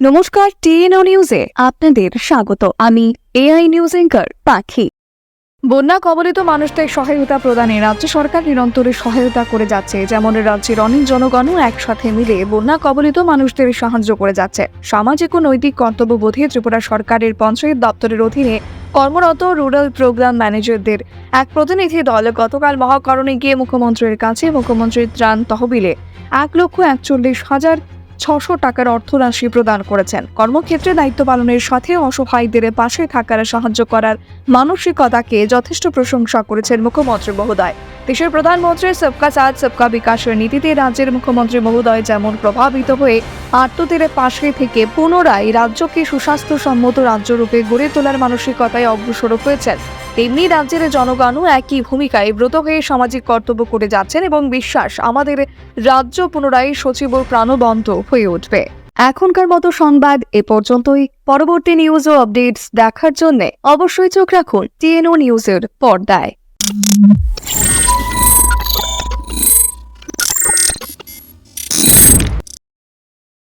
নমস্কার, টিএনও নিউজে আপনাদের স্বাগত। আমি এআই নিউজ এঙ্কার পাখি। বন্যা কবলিত মানুষদের সহায়তা প্রদানে রাজ্য সরকার নিরন্তরে সহায়তা করে যাচ্ছে, যেমন রাজ্যের অনেক জনগণও একসাথে মিলে বন্যা কবলিত মানুষদের সাহায্য করে যাচ্ছে। সামাজিক ও নৈতিক কর্তব্যবোধে ত্রিপুরা সরকারের পঞ্চায়েত দপ্তরের অধীনে কর্মরত রুরাল প্রোগ্রাম ম্যানেজারদের এক প্রতিনিধি দল গতকাল মহাকরণে গিয়ে মুখ্যমন্ত্রীর কাছে মুখ্যমন্ত্রীর ত্রাণ তহবিলে এক লক্ষ একচল্লিশ হাজার ছশো টাকার অর্থরাশি প্রদান করেছেন। কর্মক্ষেত্রে দায়িত্ব পালনের সাথে অসহায়দের পাশে থাকার সাহায্য করার মানসিকতাকে যথেষ্ট প্রশংসা করেছেন মুখ্যমন্ত্রী মহোদয়। দেশের প্রধানমন্ত্রীর সবকা সাথ, সবকা বিকাশের নীতিতে রাজ্যের মুখ্যমন্ত্রী মহোদয় যেমন প্রভাবিত হয়ে আত্মতীর পাশে থেকে পুনরায় রাজ্যকে সুস্বাস্থ্যসম্মত রাজ্যরূপে গড়ে তোলার মানসিকতায় অগ্রসর হয়েছেন। তেমনি রাজ্যের জনগণও একই ভূমিকায় ব্রত হয়ে সামাজিক কর্তব্য করে যাচ্ছেন এবং বিশ্বাস আমাদের রাজ্য পুনরায় সচিব প্রাণবন্ত হয়ে উঠবে। এখনকার মতো সংবাদ এ পর্যন্তই। পরবর্তী নিউজ ও আপডেটস দেখার জন্য অবশ্যই চোখ রাখুন টিএনও নিউজের পর্দায়।